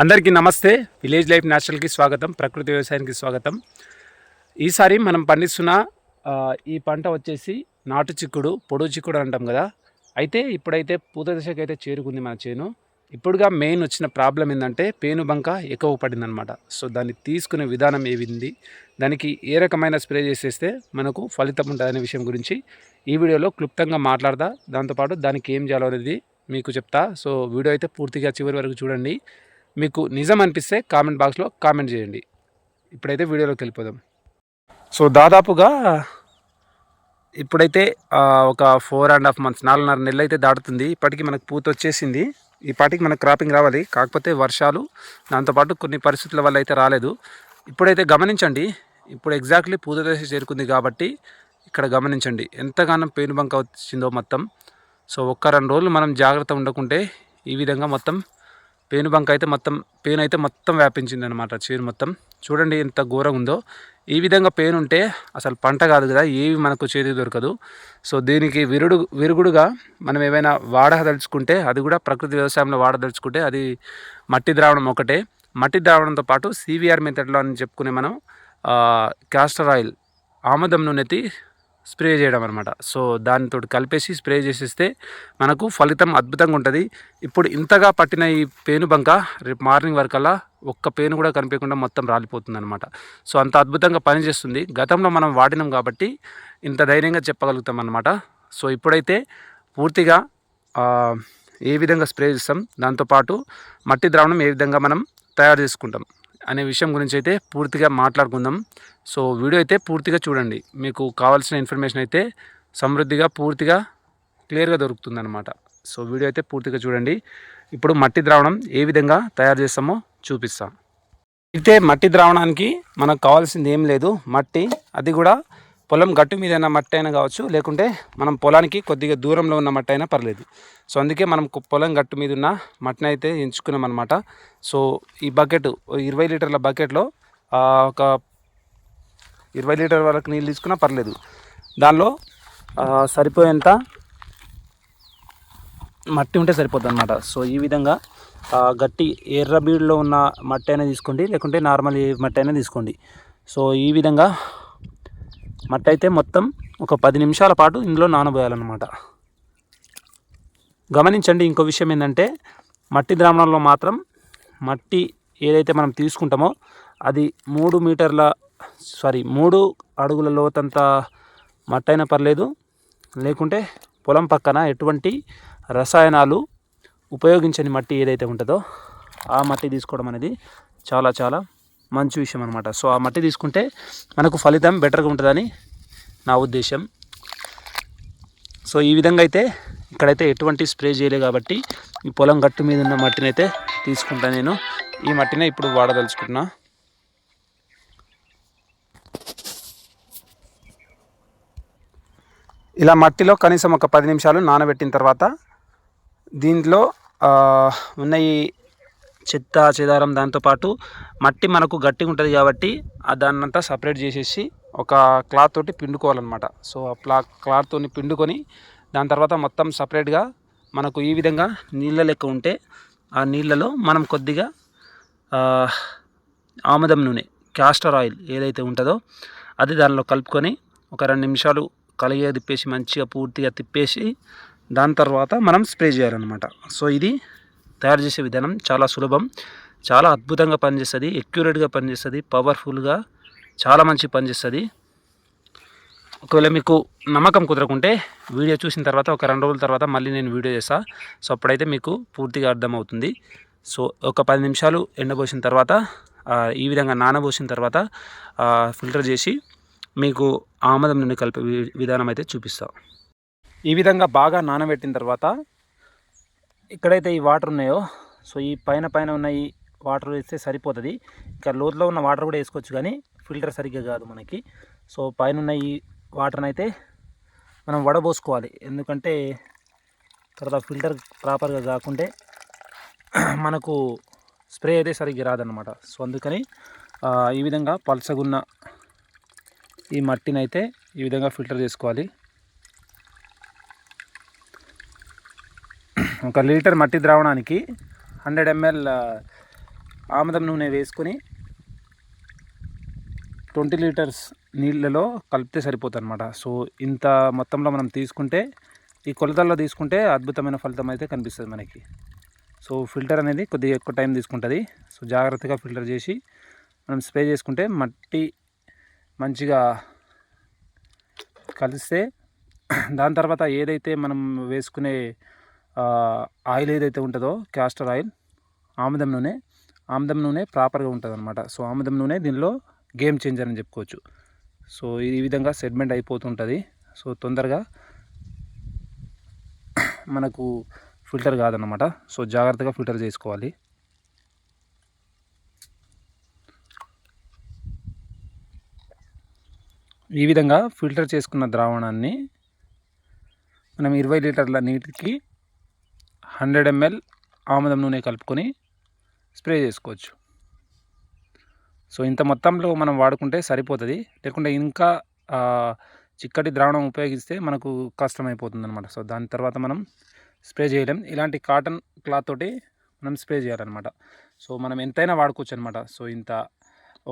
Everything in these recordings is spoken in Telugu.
అందరికీ నమస్తే. విలేజ్ లైఫ్ న్యాచురల్కి స్వాగతం ప్రకృతి వ్యవసాయానికి స్వాగతం. ఈసారి మనం పండిస్తున్న ఈ పంట వచ్చేసి నాటు చిక్కుడు పొడు చిక్కుడు అంటాం కదా. అయితే ఇప్పుడైతే పూత దశకు అయితే చేరుకుంది మన చేను. ఇప్పుడుగా మెయిన్ వచ్చిన ప్రాబ్లం ఏంటంటే పేను బంక ఎక్కువ పడిందనమాట సో దాన్ని తీసుకునే విధానం ఏవింది దానికి ఏ రకమైన స్ప్రే చేసేస్తే మనకు ఫలితం ఉంటుందనే విషయం గురించి ఈ వీడియోలో క్లుప్తంగా మాట్లాడదా దాంతోపాటు దానికి ఏం చేయాలో అనేది మీకు చెప్తా. సో వీడియో అయితే పూర్తిగా చివరి వరకు చూడండి. మీకు నిజం అనిపిస్తే కామెంట్ బాక్స్లో కామెంట్ చేయండి. ఇప్పుడైతే వీడియోలోకి వెళ్ళిపోదాం. సో దాదాపుగా ఇప్పుడైతే ఒక ఫోర్ అండ్ హాఫ్ మంత్స్ నాలుగున్నర నెలలు అయితే దాటుతుంది. ఇప్పటికి మనకు పూత వచ్చేసింది. ఈ పాటికి మనకు క్రాపింగ్ రావాలి. కాకపోతే వర్షాలు దాంతోపాటు కొన్ని పరిస్థితుల వల్ల అయితే రాలేదు. ఇప్పుడైతే గమనించండి. ఇప్పుడు ఎగ్జాక్ట్లీ పూత దశ చేరుకుంది కాబట్టి ఇక్కడ గమనించండి. ఎంతగానో పేనుబంక వచ్చిందో మొత్తం. సో ఒక్క రెండు రోజులు మనం జాగ్రత్త ఉండకుంటే ఈ విధంగా మొత్తం పేనుబంక అయితే మొత్తం పేను అయితే మొత్తం వ్యాపించింది అనమాట చేను మొత్తం. చూడండి ఎంత ఘోరంగా ఉందో ఈ విధంగా పేను ఉంటే అసలు పంట కాదు కదా ఏవి మనకు చేతికి దొరకదు. సో దీనికి విరుడు విరుగుడుగా మనం ఏమైనా వాడదలుచుకుంటే అది కూడా ప్రకృతి వ్యవసాయంలో వాడదలుచుకుంటే అది మట్టి ద్రావణం ఒకటే. మట్టి ద్రావణంతో పాటు సివిఆర్ మెథడ్లో అని చెప్పుకునే మనం క్యాస్టర్ ఆయిల్ ఆముదం నూనెతి స్ప్రే చేయడం అనమాట సో దానితో కలిపేసి స్ప్రే చేసేస్తే మనకు ఫలితం అద్భుతంగా ఉంటుంది. ఇప్పుడు ఇంతగా పట్టిన ఈ పేను బంక రేపు మార్నింగ్ వరకల్లా ఒక్క పేను కూడా కనిపించకుండా మొత్తం రాలిపోతుంది అనమాట సో అంత అద్భుతంగా పనిచేస్తుంది. గతంలో మనం వాడినాం కాబట్టి ఇంత ధైర్యంగా చెప్పగలుగుతాం అనమాట సో ఇప్పుడైతే పూర్తిగా ఏ విధంగా స్ప్రే చేస్తాం దాంతోపాటు మట్టి ద్రావణం ఏ విధంగా మనం తయారు చేసుకుంటాం. అనే విషయం గురించి అయితే పూర్తిగా మాట్లాడుకుందాం. సో వీడియో అయితే పూర్తిగా చూడండి. మీకు కావాల్సిన ఇన్ఫర్మేషన్ అయితే సమృద్ధిగా పూర్తిగా క్లియర్గా దొరుకుతుందన్నమాట. సో వీడియో అయితే పూర్తిగా చూడండి. ఇప్పుడు మట్టి ద్రావణం ఏ విధంగా తయారు చేస్తామో చూపిస్తాం. అయితే మట్టి ద్రావణానికి మనకు కావాల్సింది ఏం లేదు. మట్టి అది కూడా పొలం గట్టు మీద అయినా మట్టి అయినా కావచ్చు లేకుంటే మనం పొలానికి కొద్దిగా దూరంలో ఉన్న మట్టి అయినా పర్లేదు. సో అందుకే మనం పొలం గట్టు మీద ఉన్న మట్టిని అయితే ఎంచుకున్నాం అనమాట సో ఈ బకెట్ ఇరవై లీటర్ల బకెట్లో ఒక ఇరవై లీటర్ వరకు నీళ్ళు తీసుకున్నా పర్లేదు. దానిలో సరిపోయేంత మట్టి ఉంటే సరిపోద్ది అనమాట సో ఈ విధంగా గట్టి ఎర్ర బీడులో ఉన్న మట్టి అయినా తీసుకోండి లేకుంటే నార్మల్ మట్టి అయినా తీసుకోండి. సో ఈ విధంగా మట్టి అయితే మొత్తం ఒక పది నిమిషాల పాటు ఇందులో నానబోయాలన్నమాట. గమనించండి ఇంకో విషయం ఏంటంటే మట్టి ద్రావణంలో మాత్రం మట్టి ఏదైతే మనం తీసుకుంటామో అది మూడు మీటర్ల సారీ మూడు అడుగుల లోతంత మట్టి అయినా పర్లేదు. లేకుంటే పొలం పక్కన ఎటువంటి రసాయనాలు ఉపయోగించని మట్టి ఏదైతే ఉంటుందో ఆ మట్టి తీసుకోవడం అనేది చాలా చాలా మంచి విషయం అనమాట సో ఆ మట్టి తీసుకుంటే మనకు ఫలితం బెటర్గా ఉంటుందని నా ఉద్దేశం. సో ఈ విధంగా అయితే ఇక్కడైతే ఎటువంటి స్ప్రే చేయలేదు కాబట్టి ఈ పొలం గట్టు మీద ఉన్న మట్టిని అయితే తీసుకుంటా నేను. ఈ మట్టినే ఇప్పుడు వాడదలుచుకుంటున్నా. ఇలా మట్టిలో కనీసం ఒక పది నిమిషాలు నానబెట్టిన తర్వాత దీంట్లో ఉన్న ఈ చెత్త చెదారం దాంతోపాటు మట్టి మనకు గట్టిగా ఉంటుంది కాబట్టి ఆ దాన్నంతా సపరేట్ చేసేసి ఒక క్లాత్ తోటి పిండుకోవాలన్నమాట. సో ఆ ప్లా క్లాత్ తోని పిండుకొని దాని తర్వాత మొత్తం సపరేట్గా మనకు ఈ విధంగా నీళ్ళ లెక్క ఉంటే ఆ నీళ్ళలో మనం కొద్దిగా ఆముదం నూనె క్యాస్టర్ ఆయిల్ ఏదైతే ఉంటుందో అది దానిలో కలుపుకొని ఒక రెండు నిమిషాలు కలిగే తిప్పేసి మంచిగా పూర్తిగా తిప్పేసి దాని తర్వాత మనం స్ప్రే చేయాలన్నమాట. సో ఇది తయారు చేసే విధానం చాలా సులభం. చాలా అద్భుతంగా పనిచేస్తుంది. ఎక్యురేట్గా పనిచేస్తుంది. పవర్ఫుల్గా చాలా మంచి పనిచేస్తుంది. ఒకవేళ మీకు నమ్మకం కుదరకుంటే వీడియో చూసిన తర్వాత ఒక రెండు రోజుల తర్వాత మళ్ళీ నేను వీడియో చేస్తా. సో అప్పుడైతే మీకు పూర్తిగా అర్థమవుతుంది. సో ఒక పది నిమిషాలు ఎండబోసిన తర్వాత ఈ విధంగా నానబోసిన తర్వాత ఫిల్టర్ చేసి మీకు ఆమదం నుండి కలిపే విధానం అయితే చూపిస్తాం. ఈ విధంగా బాగా నానబెట్టిన తర్వాత ఎక్కడైతే ఈ వాటర్ ఉన్నాయో సో ఈ పైన పైన ఉన్న ఈ వాటర్ వేస్తే సరిపోతుంది. ఇంకా లోతులో ఉన్న వాటర్ కూడా వేసుకోవచ్చు కానీ ఫిల్టర్ సరిగ్గా కాదు మనకి. సో పైన ఉన్న ఈ వాటర్ని అయితే మనం వడబోసుకోవాలి. ఎందుకంటే తర్వాత ఫిల్టర్ ప్రాపర్గా కాకుంటే మనకు స్ప్రే అయితే సరిగ్గా రాదనమాట సో అందుకని ఈ విధంగా పలసగున్న ఈ మట్టిని అయితే ఈ విధంగా ఫిల్టర్ చేసుకోవాలి. ఒక లీటర్ మట్టి ద్రావణానికి హండ్రెడ్ ఎంఎల్ ఆముదం నూనె వేసుకొని ట్వంటీ లీటర్స్ నీళ్ళలో కలిపితే సరిపోతుంది అనమాట సో ఇంత మొత్తంలో మనం తీసుకుంటే ఈ కొలతల్లో తీసుకుంటే అద్భుతమైన ఫలితం అయితే కనిపిస్తుంది మనకి. సో ఫిల్టర్ అనేది కొద్దిగా ఎక్కువ టైం తీసుకుంటుంది. సో జాగ్రత్తగా ఫిల్టర్ చేసి మనం స్ప్రే చేసుకుంటే మట్టి మంచిగా కలిస్తే దాని తర్వాత ఏదైతే మనం వేసుకునే ఆయిల్ ఏదైతే ఉంటుందో క్యాస్టర్ ఆయిల్ ఆముదం నూనె. ఆముదం నూనె ప్రాపర్గా ఉంటుంది అనమాట సో ఆముదం నూనె దీనిలో గేమ్ చేంజర్ అని చెప్పుకోవచ్చు. సో ఈ విధంగా సెగ్మెంట్ అయిపోతుంటుంది. సో తొందరగా మనకు ఫిల్టర్ కాదన్నమాట. సో జాగ్రత్తగా ఫిల్టర్ చేసుకోవాలి. ఈ విధంగా ఫిల్టర్ చేసుకున్న ద్రావణాన్ని మనం ఇరవై లీటర్ల నీటికి హండ్రెడ్ ఎంఎల్ ఆముదం నూనె కలుపుకొని స్ప్రే చేసుకోవచ్చు. సో ఇంత మొత్తంలో మనం వాడుకుంటే సరిపోతుంది. లేకుంటే ఇంకా చిక్కటి ద్రావణం ఉపయోగిస్తే మనకు కష్టమైపోతుంది అనమాట సో దాని తర్వాత మనం స్ప్రే చేయలేం. ఇలాంటి కాటన్ క్లాత్ తోటి మనం స్ప్రే చేయాలన్నమాట. సో మనం ఎంతైనా వాడుకోవచ్చు అనమాట సో ఇంత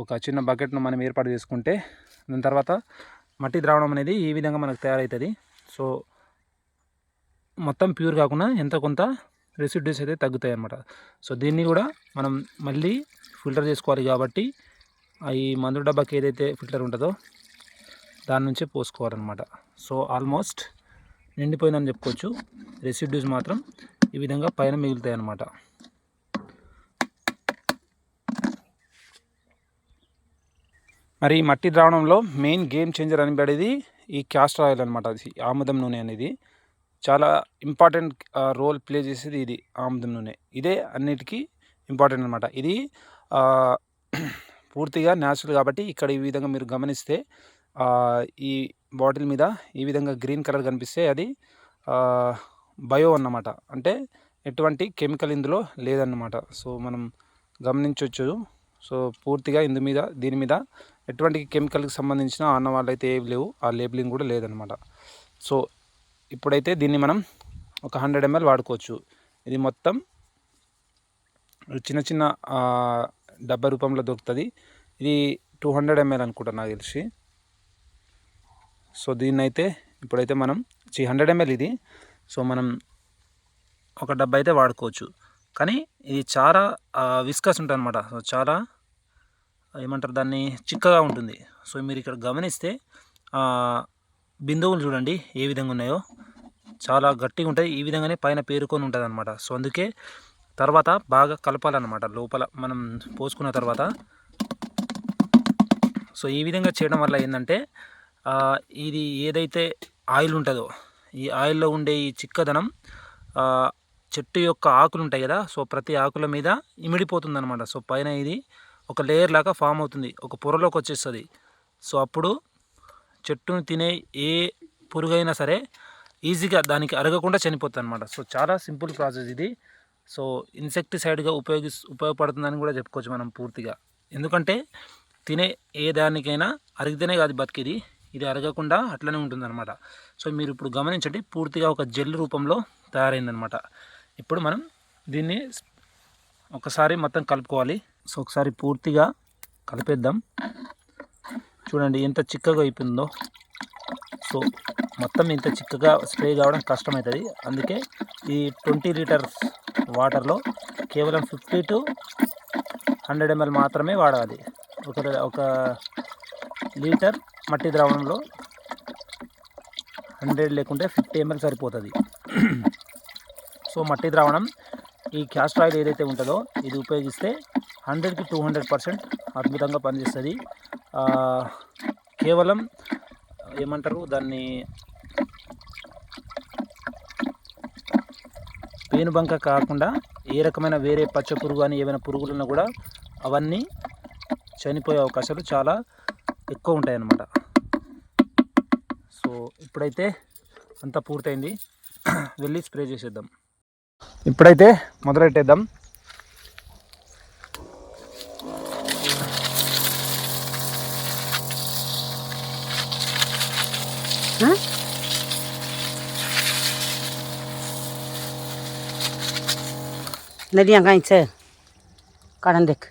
ఒక చిన్న బకెట్ను మనం ఏర్పాటు చేసుకుంటే దాని తర్వాత మట్టి ద్రావణం అనేది ఈ విధంగా మనకు తయారవుతుంది సో మొత్తం ప్యూర్ కాకుండా ఎంత కొంత రెసిడ్యూస్ అయితే తగ్గుతాయి అన్నమాట సో దీన్ని కూడా మనం మళ్ళీ ఫిల్టర్ చేసుకోవాలి కాబట్టి ఈ మందు డబ్బాకి ఏదైతే ఫిల్టర్ ఉంటుందో దాని నుంచే పోసుకోవాలన్నమాట. సో ఆల్మోస్ట్ నిండిపోయిందని చెప్పుకోవచ్చు. రెసిడ్యూస్ మాత్రం ఈ విధంగా పైన మిగులుతాయి అన్నమాట మరి ఈ మట్టి ద్రావణంలో మెయిన్ గేమ్ చేంజర్ అనబడేది ఈ క్యాస్టర్ ఆయిల్ అనమాట అది ఆముదం నూనె అనేది. చాలా ఇంపార్టెంట్ రోల్ ప్లే చేసేది ఇది ఆముదం నూనె ఇదే అన్నిటికీ ఇంపార్టెంట్ అనమాట ఇది పూర్తిగా న్యాచురల్ కాబట్టి ఇక్కడ ఈ విధంగా మీరు గమనిస్తే ఈ బాటిల్ మీద ఈ విధంగా గ్రీన్ కలర్ కనిపిస్తే అది బయో అన్నమాట. అంటే ఎటువంటి కెమికల్ ఇందులో లేదన్నమాట. సో మనం గమనించవచ్చు సో పూర్తిగా ఇందు మీద దీని మీద ఎటువంటి కెమికల్కి సంబంధించిన అన్న అయితే ఏవి లేవు. ఆ లేబులింగ్ కూడా లేదనమాట సో ఇప్పుడైతే దీన్ని మనం ఒక హండ్రెడ్ ఎంఎల్ వాడుకోవచ్చు. ఇది మొత్తం చిన్న చిన్న డబ్బా రూపంలో దొరుకుతుంది. ఇది టూ హండ్రెడ్ ఎంఎల్ అనుకుంటా నాకు తెలిసి. సో దీన్ని అయితే ఇప్పుడైతే మనం చి హండ్రెడ్ ఎంఎల్ ఇది. సో మనం ఒక డబ్బా అయితే వాడుకోవచ్చు. కానీ ఇది చాలా విస్కస్ ఉంటుంది అనమాట సో చాలా ఏమంటారు దాన్ని చిక్కగా ఉంటుంది. సో మీరు ఇక్కడ గమనిస్తే బిందువులు చూడండి ఏ విధంగా ఉన్నాయో. చాలా గట్టిగా ఉంటాయి. ఈ విధంగానే పైన పేరుకొని ఉంటుంది అనమాట సో అందుకే తర్వాత బాగా కలపాలన్నమాట లోపల. మనం పోసుకున్న తర్వాత. సో ఈ విధంగా చేయడం వల్ల ఏంటంటే ఇది ఏదైతే ఆయిల్ ఉంటుందో ఈ ఆయిల్లో ఉండే ఈ చిక్కదనం చెట్టు యొక్క ఆకులు ఉంటాయి కదా సో ప్రతి ఆకుల మీద ఇమిడిపోతుంది అనమాట సో పైన ఇది ఒక లేయర్ లాగా ఫామ్ అవుతుంది. ఒక పొరలోకి వచ్చేస్తుంది. సో అప్పుడు చెట్టును తినే ఏ పురుగైనా సరే ఈజీగా దానికి అరగకుండా చనిపోతుంది అనమాట సో చాలా సింపుల్ ప్రాసెస్ ఇది. సో ఇన్సెక్టిసైడ్గా ఉపయోగి ఉపయోగపడుతుందని కూడా చెప్పుకోవచ్చు మనం పూర్తిగా. ఎందుకంటే తినే ఏ దానికైనా అరిగితేనే కాదు బతికేది. ఇది అరగకుండా అట్లనే ఉంటుందన్నమాట. సో మీరు ఇప్పుడు గమనించండి పూర్తిగా ఒక జెల్ రూపంలో తయారైందనమాట ఇప్పుడు మనం దీన్ని ఒకసారి మొత్తం కలుపుకోవాలి. సో ఒకసారి పూర్తిగా కలిపేద్దాం. చూడండి ఎంత చిక్కగా అయిపోయిందో. సో మొత్తం ఇంత చిక్కగా స్ప్రే కావడం కష్టమవుతుంది అందుకే ఈ ట్వంటీ లీటర్స్ వాటర్లో కేవలం ఫిఫ్టీ టు హండ్రెడ్ ఎంఎల్ మాత్రమే వాడాలి. ఒక ఒక లీటర్ మట్టి ద్రావణంలో హండ్రెడ్ లేకుంటే ఫిఫ్టీ ఎంఎల్ సరిపోతుంది. సో మట్టి ద్రావణం ఈ క్యాస్ట్ ఆయిల్ ఏదైతే ఉంటుందో ఇది ఉపయోగిస్తే హండ్రెడ్కి టూ హండ్రెడ్ పర్సెంట్ అద్భుతంగా పనిచేస్తుంది. కేవలం ఏమంటారు? దాన్ని పేనుబంక కాకుండా ఏ రకమైన వేరే పచ్చ పురుగు అని ఏమైనా పురుగులున్నా కూడా అవన్నీ చనిపోయే అవకాశాలు చాలా ఎక్కువ ఉంటాయి అన్నమాట సో ఇప్పుడైతే అంతా పూర్తయింది. వెళ్ళి స్ప్రే చేసేద్దాం. ఇప్పుడైతే మొదలెట్టేద్దాం. हाँ? नदियाँ कहीं से। कारण देख।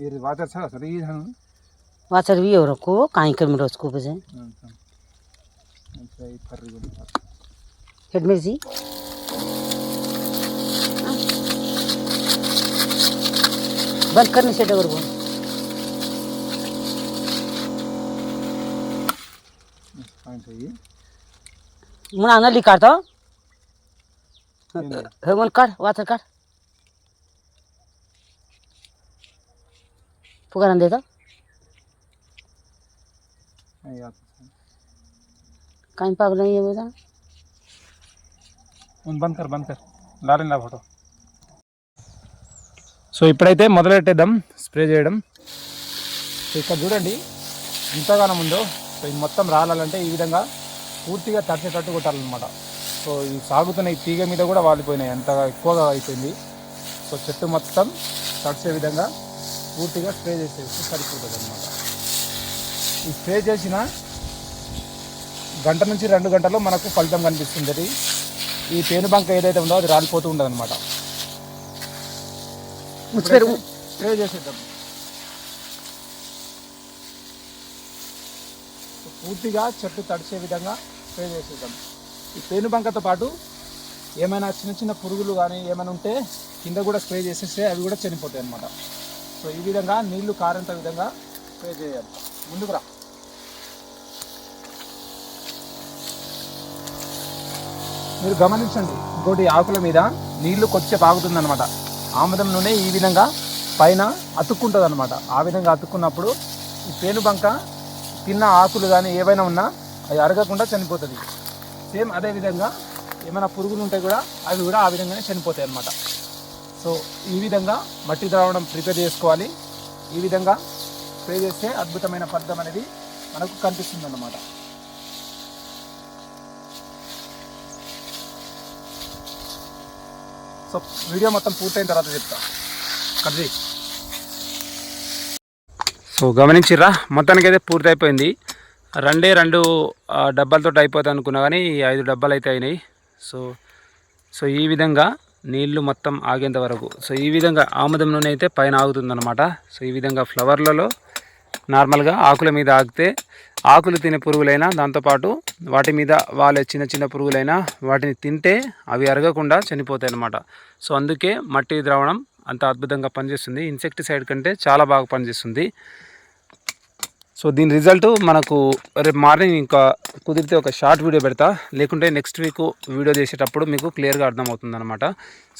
ये वाचर छ वाचर भी हो रखो कहीं कर मेरो उसको बजे? हेड मिर्ची हाँ। बंद करने से डगर बोल పాయింట్ అయ్యి मुना नली काढतो ఏంది? हे मन काढ वाचर काढ फुगारा देतो అయ్యి काही पागल नाही आहे बघा ముందు బంద్ కర్ బంద్ కర్ లారిన్ లా ఫోటో సో ఇప్పుడైతే మొదలెట్టేద్దాం స్ప్రే చేయడం సో ఇక్కడ చూడండి ఎంతగానం ఉందో సో ఇది మొత్తం రాలాలంటే ఈ విధంగా పూర్తిగా తడిచేటట్టు కొట్టాలన్నమాట. సో ఈ సాగుతున్న ఈ తీగ మీద కూడా వాలిపోయినాయి అంత ఎక్కువగా అయిపోయింది. సో చెట్టు మొత్తం తడిచే విధంగా పూర్తిగా స్ప్రే చేసేసి సరిపోతుంది అనమాట ఈ స్ప్రే చేసిన గంట నుంచి రెండు గంటల్లో మనకు ఫలితం కనిపిస్తుంది ఈ పేను బంక ఏదైతే ఉందో అది రాలిపోతూ ఉండదు అనమాట స్ప్రే చేసేద్దాం. పూర్తిగా చెట్టు తడిచే విధంగా స్ప్రే చేసేద్దాం. ఈ పేనుబంకతో పాటు ఏమైనా చిన్న చిన్న పురుగులు కానీ ఏమైనా ఉంటే కింద కూడా స్ప్రే చేసేస్తే అవి కూడా చనిపోతాయి అన్నమాట. సో ఈ విధంగా నీళ్ళు కారంత విధంగా స్ప్రే చేయాలి. ముందుకు రా. మీరు గమనించండి ఇంకోటి ఆకుల మీద నీళ్ళు కొచ్చే ఆగుతుందన్నమాట. ఆముదం నూనె ఈ విధంగా పైన అతుక్కుంటుంది అనమాట ఆ విధంగా అతుక్కున్నప్పుడు ఈ పేనుబంక తిన్న ఆకులు కానీ ఏవైనా ఉన్నా అవి అరగకుండా చనిపోతుంది. సేమ్ అదే విధంగా ఏమైనా పురుగులు ఉంటే కూడా అవి కూడా ఆ విధంగానే చనిపోతాయి అన్నమాట. సో ఈ విధంగా మట్టి ద్రావణం ప్రిపేర్ చేసుకోవాలి. ఈ విధంగా స్ప్రే చేస్తే అద్భుతమైన ఫలితం అనేది మనకు కనిపిస్తుంది అన్నమాట. సో వీడియో మొత్తం పూర్తయిన తర్వాత చెప్తా. కట్ సో గమనించిర్రా? మొత్తానికి అయితే పూర్తి అయిపోయింది రెండే రెండు డబ్బాలతో అయిపోతుంది అనుకున్నా కానీ ఐదు డబ్బాలు అయితే అయినాయి. సో సో ఈ విధంగా నీళ్ళు మొత్తం ఆగేంత వరకు. సో ఈ విధంగా ఆముదం నూనె అయితే పైన ఆగుతుందన్నమాట. సో ఈ విధంగా ఫ్లవర్లలో నార్మల్గా ఆకుల మీద ఆగితే ఆకులు తినే పురుగులైనా దాంతోపాటు వాటి మీద వాళ్ళ చిన్న చిన్న పురుగులైనా వాటిని తింటే అవి అరగకుండా చనిపోతాయి అన్నమాట సో అందుకే మట్టి ద్రావణం అంత అద్భుతంగా పనిచేస్తుంది. ఇన్సెక్టిసైడ్ కంటే చాలా బాగా పనిచేస్తుంది. సో దీని రిజల్ట్ మనకు రేపు మార్నింగ్ ఇంకా కుదిరితే ఒక షార్ట్ వీడియో పెడతా. లేకుంటే నెక్స్ట్ వీక్ వీడియో చేసేటప్పుడు మీకు క్లియర్గా అర్థమవుతుంది అనమాట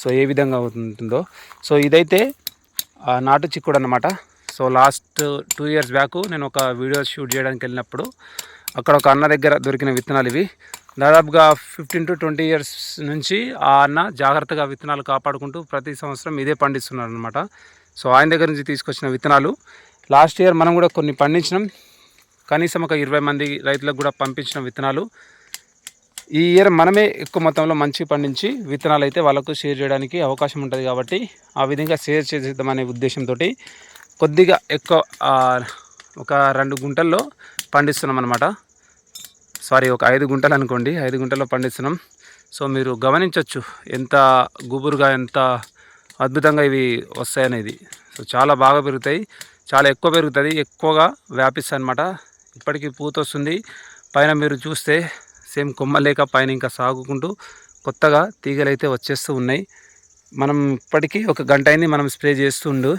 సో ఏ విధంగా ఉంటుందో. సో ఇదైతే నాటు చిక్కుడు అనమాట so last two years back నేను ఒక వీడియో షూట్ చేయడానికి వెళ్ళినప్పుడు అక్కడ ఒక అన్న దగ్గర దొరికిన విత్తనాలు ఇవి. దాదాపుగా ఫిఫ్టీన్ టు ట్వంటీ ఇయర్స్ నుంచి ఆ అన్న జాగ్రత్తగా విత్తనాలు కాపాడుకుంటూ ప్రతి సంవత్సరం ఇదే పండిస్తున్నారు అనమాట సో ఆయన దగ్గర నుంచి తీసుకొచ్చిన విత్తనాలు. లాస్ట్ ఇయర్ మనం కూడా కొన్ని పండించినాం. కనీసం ఒక ఇరవై మంది రైతులకు కూడా పంపించిన విత్తనాలు. ఈ ఇయర్ మనమే ఎక్కువ మొత్తంలో మంచి పండించి విత్తనాలు అయితే వాళ్ళకు షేర్ చేయడానికి అవకాశం ఉంటుంది కాబట్టి ఆ విధంగా షేర్ చేసేద్దామనే ఉద్దేశంతో కొద్దిగా ఎక్కువ ఒక రెండు గుంటల్లో పండిస్తున్నాం అనమాట సారీ ఒక ఐదు గుంటలు అనుకోండి ఐదు గుంటల్లో పండిస్తున్నాం. సో మీరు గమనించవచ్చు ఎంత గుబురుగా ఎంత అద్భుతంగా ఇవి వస్తాయనేది. సో చాలా బాగా పెరుగుతాయి. చాలా ఎక్కువ పెరుగుతుంది. ఎక్కువగా వ్యాపిస్తుంది అనమాట ఇప్పటికీ పూత వస్తుంది పైన మీరు చూస్తే సేమ్ కొమ్మ లేక పైన ఇంకా సాగుకుంటూ కొత్తగా తీగలు అయితే వచ్చేస్తూ ఉన్నాయి. మనం ఇప్పటికీ ఒక గంట అయింది మనం స్ప్రే చేస్తుండు.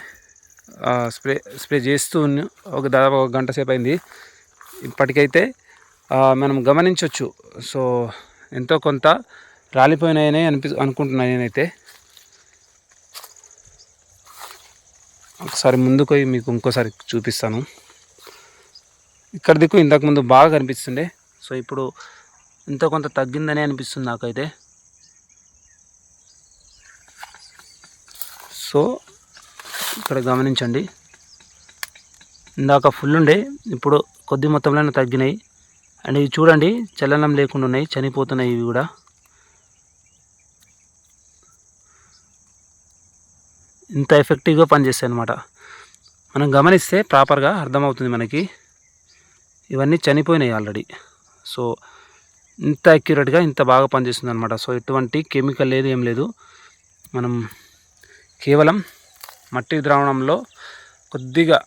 స్ప్రే స్ప్రే చేస్తూ ఒక దాదాపు ఒక గంట సేపు అయింది. ఇప్పటికైతే మనం గమనించవచ్చు సో ఎంతో కొంత రాలిపోయినాయని అనిపి అనుకుంటున్నాను నేనైతే. ఒకసారి ముందుకు పోయి మీకు ఇంకోసారి చూపిస్తాను. ఇక్కడ దిక్కు ఇంతకుముందు బాగా కనిపిస్తుండే. సో ఇప్పుడు ఇంత కొంత తగ్గిందని అనిపిస్తుంది నాకైతే. సో ఇక్కడ గమనించండి. ఇందాక ఫుల్ ఉండే ఇప్పుడు కొద్ది మొత్తంలోనే తగ్గినాయి. అండ్ ఇవి చూడండి చలనం లేకుండా ఉన్నాయి చనిపోతున్నాయి ఇవి కూడా. ఇంత ఎఫెక్టివ్గా పనిచేస్తాయి అనమాట మనం గమనిస్తే ప్రాపర్గా అర్థమవుతుంది మనకి. ఇవన్నీ చనిపోయినాయి ఆల్రెడీ సో ఇంత అక్యురేట్గా ఇంత బాగా పనిచేస్తుంది అనమాట సో ఎటువంటి కెమికల్ లేదు ఏం లేదు. మనం కేవలం మట్టి ద్రావణంలో కొద్దిగా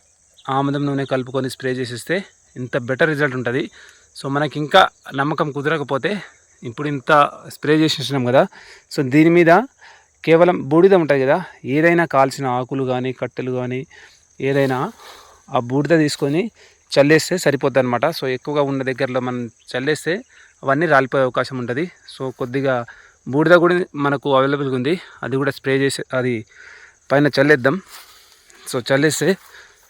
ఆముదం నూనె కలుపుకొని స్ప్రే చేసేస్తే ఇంత బెటర్ రిజల్ట్ ఉంటుంది. సో మనకి ఇంకా నమ్మకం కుదరకపోతే ఇప్పుడు ఇంత స్ప్రే చేసేసినాం కదా. సో దీని మీద కేవలం బూడిద ఉంటుంది కదా ఏదైనా కాల్చిన ఆకులు కానీ కట్టెలు కానీ ఏదైనా ఆ బూడిద తీసుకొని చల్లేస్తే సరిపోద్ది అనమాట సో ఎక్కువగా ఉన్న దగ్గరలో మనం చల్లేస్తే అవన్నీ రాలిపోయే అవకాశం ఉంటుంది. సో కొద్దిగా బూడిద కూడా మనకు అవైలబుల్గా ఉంది. అది కూడా స్ప్రే చేసి అది పైన చల్లేద్దాం. సో చల్లేస్తే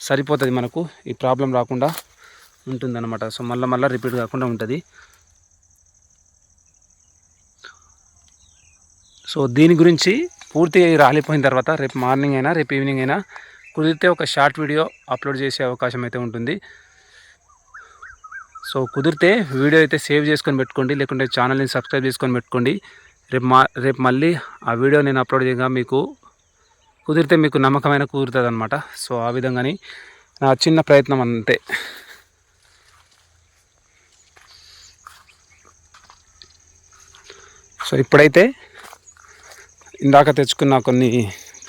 సరిపోతుంది మనకు. ఈ ప్రాబ్లం రాకుండా ఉంటుందన్నమాట. సో మళ్ళీ మళ్ళీ రిపీట్ కాకుండా ఉంటుంది. సో దీని గురించి పూర్తిగా రాలిపోయిన తర్వాత రేపు మార్నింగ్ అయినా రేపు ఈవినింగ్ అయినా కుదిరితే ఒక షార్ట్ వీడియో అప్లోడ్ చేసే అవకాశం అయితే ఉంటుంది. సో కుదిరితే వీడియో అయితే సేవ్ చేసుకొని పెట్టుకోండి లేకుంటే ఛానల్ని సబ్స్క్రైబ్ చేసుకొని పెట్టుకోండి. రేపు మా రేపు మళ్ళీ ఆ వీడియో నేను అప్లోడ్ చేయగా మీకు కుదిరితే మీకు నమ్మకమైన కుదురుతుంది అనమాట సో ఆ విధంగాని నా చిన్న ప్రయత్నం అంతే. సో ఇప్పుడైతే ఇందాక తెచ్చుకున్న కొన్ని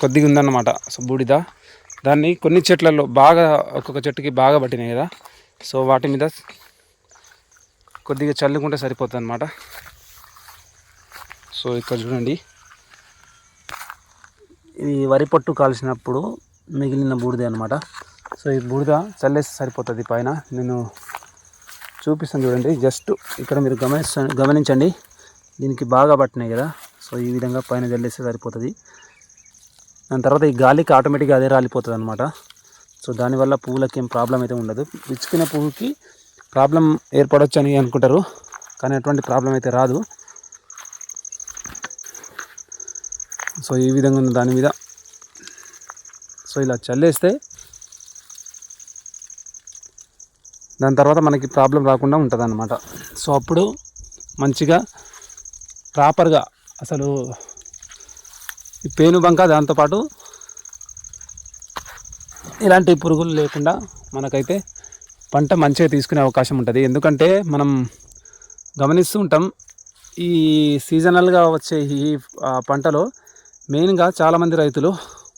కొద్దిగా ఉందన్నమాట. సో బూడిద. దాన్ని కొన్ని చెట్లలో బాగా ఒక్కొక్క చెట్టుకి బాగా పట్టినాయి కదా. సో వాటి మీద కొద్దిగా చల్లుకుంటే సరిపోతుంది అనమాట సో ఇక్కడ చూడండి. ఇది వరి పొట్టు కాల్చినప్పుడు మిగిలిన బూడిద అనమాట సో ఈ బూడిద చల్లేసి సరిపోతుంది పైన. నేను చూపిస్తాను చూడండి. జస్ట్ ఇక్కడ మీరు గమనిస్తా గమనించండి. దీనికి బాగా పట్టినాయి కదా. సో ఈ విధంగా పైన చల్లేస్తే సరిపోతుంది. దాని తర్వాత ఈ గాలికి ఆటోమేటిక్గా అదే రాలిపోతుంది అనమాట సో దానివల్ల పువ్వులకి ఏం ప్రాబ్లం అయితే ఉండదు. విచ్చుకునే పువ్వుకి ప్రాబ్లం ఏర్పడవచ్చు అని అనుకుంటారు. కానీ అటువంటి ప్రాబ్లం అయితే రాదు. సో ఈ విధంగా ఉన్న దాని మీద. సో ఇలా చల్లేస్తే దాని తర్వాత మనకి ప్రాబ్లం రాకుండా ఉంటుంది అనమాట సో అప్పుడు మంచిగా ప్రాపర్గా అసలు ఈ పేను బంక దాంతోపాటు ఇలాంటి పురుగులు లేకుండా మనకైతే పంట మంచిగా తీసుకునే అవకాశం ఉంటుంది. ఎందుకంటే మనం గమనిస్తూ ఉంటాం ఈ సీజనల్గా వచ్చే ఈ పంటలో మెయిన్గా చాలామంది రైతులు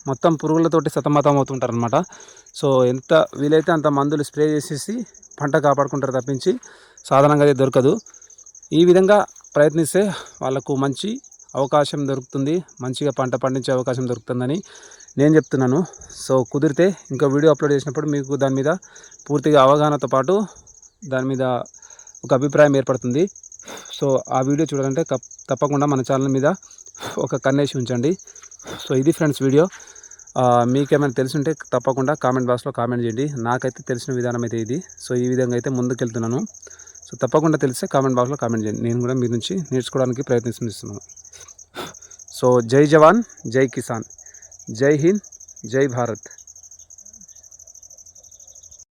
మొత్తం పురుగులతోటి సతమతం అవుతుంటారు అనమాట సో ఎంత వీలైతే అంత మందులు స్ప్రే చేసేసి పంట కాపాడుకుంటారు తప్పించి సాధారణంగా అది దొరకదు. ఈ విధంగా ప్రయత్నిస్తే వాళ్ళకు మంచి అవకాశం దొరుకుతుంది. మంచిగా పంట పండించే అవకాశం దొరుకుతుందని నేను చెప్తున్నాను. సో కుదిరితే ఇంకా వీడియో అప్లోడ్ చేసినప్పుడు మీకు దాని మీద పూర్తిగా అవగాహనతో పాటు దాని మీద ఒక అభిప్రాయం ఏర్పడుతుంది. సో ఆ వీడియో చూడాలంటే తప్పకుండా మన ఛానల్ మీద ఒక కన్నేసి ఉంచండి. సో ఇది ఫ్రెండ్స్ వీడియో. మీకేమైనా తెలుసుంటే తప్పకుండా కామెంట్ బాక్స్లో కామెంట్ చేయండి. నాకైతే తెలిసిన విధానం అయితే ఇది. సో ఈ విధంగా అయితే ముందుకెళ్తున్నాను. సో తప్పకుండా తెలిస్తే కామెంట్ బాక్స్లో కామెంట్ చేయండి. నేను కూడా మీ నుంచి నేర్చుకోవడానికి ప్రయత్నిస్తున్నాను. सो जय जवान जय किसान जय हिंद जय भारत